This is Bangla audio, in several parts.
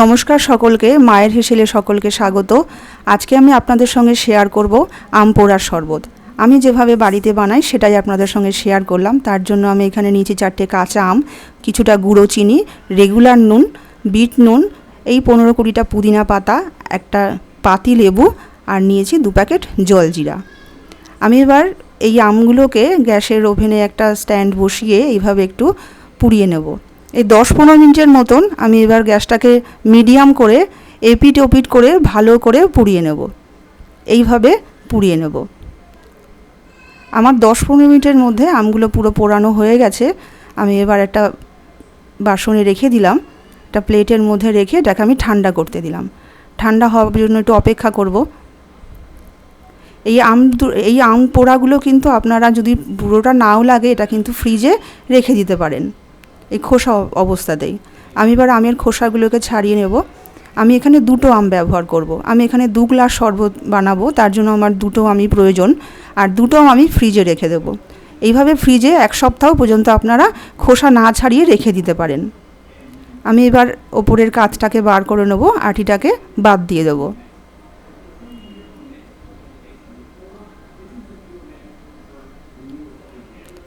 নমস্কার সকলকে, মায়ের হেসেলে সকলকে স্বাগত। আজকে আমি আপনাদের সঙ্গে শেয়ার করব আম পোড়ার শরবত। আমি যেভাবে বাড়িতে বানাই, সেটাই আপনাদের সঙ্গে শেয়ার করলাম। তার জন্য আমি এখানে নিয়েছি চারটে কাঁচা আম, কিছুটা গুঁড়ো চিনি রেগুলার নুন, বিট নুন, এই পনেরো কুড়িটা পুদিনা পাতা, একটা পাতি লেবু, আর নিয়েছি দু প্যাকেট জলজিরা আমি এবার এই আমগুলোকে গ্যাসের ওভেনে একটা স্ট্যান্ড বসিয়ে এইভাবে একটু পুড়িয়ে নেব। এই দশ পনেরো মিনিটের মতন আমি এবার গ্যাসটাকে মিডিয়াম করে এপিট ওপিট করে ভালো করে পুড়িয়ে নেব। এইভাবে পুড়িয়ে নেব। আমার দশ পনেরো মিনিটের মধ্যে আমগুলো পুরো পোড়ানো হয়ে গেছে। আমি এবার একটা বাসনে রেখে দিলাম। একটা প্লেটের মধ্যে রেখে এটাকে আমি ঠান্ডা করতে দিলাম। ঠান্ডা হওয়ার জন্য একটু অপেক্ষা করব। এই আম এই আম পোড়াগুলো কিন্তু আপনারা যদি পুরোটা নাও লাগে, এটা কিন্তু ফ্রিজে রেখে দিতে পারেন। এই খোসা অ- অবস্থাতেই আমি এবার আমের খোসাগুলোকে ছাড়িয়ে নেব। আমি এখানে দুটো আম ব্যবহার করব। আমি এখানে দু গ্লাস শরবত বানাবো, তার জন্য আমার দুটো আমি প্রয়োজন। আর দুটো আমি ফ্রিজে রেখে দেবো। এইভাবে ফ্রিজে এক সপ্তাহ পর্যন্ত আপনারা খোসা না ছাড়িয়ে রেখে দিতে পারেন। আমি এবার ওপরের কাঁচটাকে বার করে নেব, আটিটাকে বাদ দিয়ে দেবো।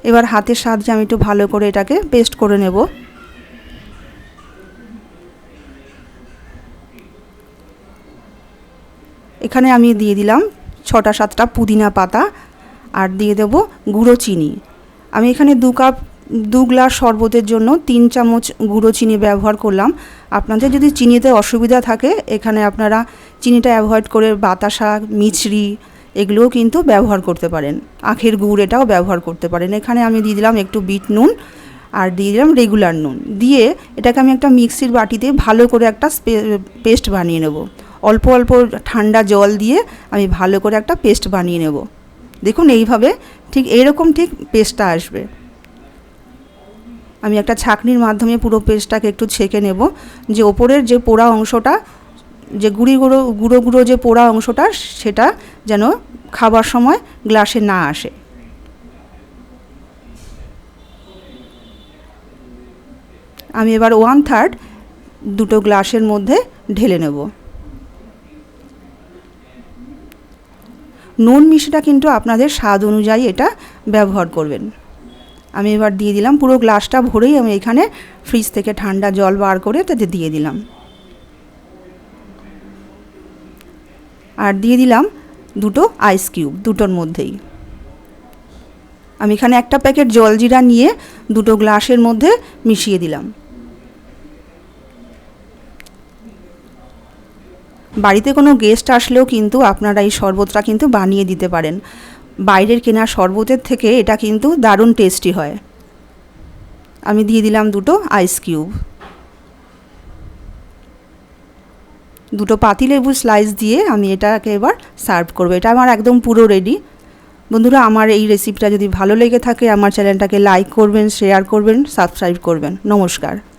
এবার হাতের সাহায্যে আমি একটু ভালো করে এটাকে পেস্ট করে নেব। এখানে আমি দিয়ে দিলাম ছটা সাতটা পুদিনা পাতা আর দিয়ে দেব গুঁড়ো চিনি। আমি এখানে দু কাপ, দু গ্লাস শরবতের জন্য তিন চামচ গুঁড়ো চিনি ব্যবহার করলাম। আপনাদের যদি চিনিতে অসুবিধা থাকে, এখানে আপনারা চিনিটা অ্যাভয়েড করে বাতাসা, মিছরি এগুলোও কিন্তু ব্যবহার করতে পারেন। আখের গুড় এটাও ব্যবহার করতে পারেন। এখানে আমি দিয়ে দিলাম একটু বিট নুন আর দিয়ে দিলাম রেগুলার নুন। দিয়ে এটাকে আমি একটা মিক্সির বাটিতে ভালো করে একটা পেস্ট বানিয়ে নেব। অল্প অল্প ঠান্ডা জল দিয়ে আমি ভালো করে একটা পেস্ট বানিয়ে নেব। দেখুন এইভাবে ঠিক এইরকম ঠিক পেস্টটা আসবে। আমি একটা ছাঁকনির মাধ্যমে পুরো পেস্টটাকে একটু ছেঁকে নেব। যে ওপরের যে পোড়া অংশটা যে গুঁড়ি গুঁড়ো গুঁড়ো গুঁড়ো যে পোড়া অংশটা, সেটা যেন খাবার সময় গ্লাসে না আসে। আমি এবার ওয়ান থার্ড দুটো গ্লাসের মধ্যে ঢেলে নেব। নুন মিষ্টিটা কিন্তু আপনাদের স্বাদ অনুযায়ী এটা ব্যবহার করবেন। আমি এবার দিয়ে দিলাম, পুরো গ্লাসটা ভরেই আমি এখানে ফ্রিজ থেকে ঠান্ডা জল বার করে তাতে দিয়ে দিলাম। আর দিয়ে দিলাম দুটো আইস কিউব দুটোর মধ্যেই। আমি এখানে একটা প্যাকেট জলজিরা নিয়ে দুটো গ্লাসের মধ্যে মিশিয়ে দিলাম। বাড়িতে কোনো গেস্ট আসলেও কিন্তু আপনারা এই শরবতটা কিন্তু বানিয়ে দিতে পারেন। বাইরের কেনা শরবতের থেকে এটা কিন্তু দারুণ টেস্টি হয়। আমি দিয়ে দিলাম দুটো আইস কিউব দুটো পাতিলেবু স্লাইস দিয়ে আমি এটাকে এবার সার্ভ করব। এটা আমার একদম পুরো রেডি বন্ধুরা, আমার এই রেসিপিটা যদি ভালো লেগে থাকে, আমার চ্যানেলটাকে লাইক করবেন শেয়ার করবেন সাবস্ক্রাইব করবেন। নমস্কার।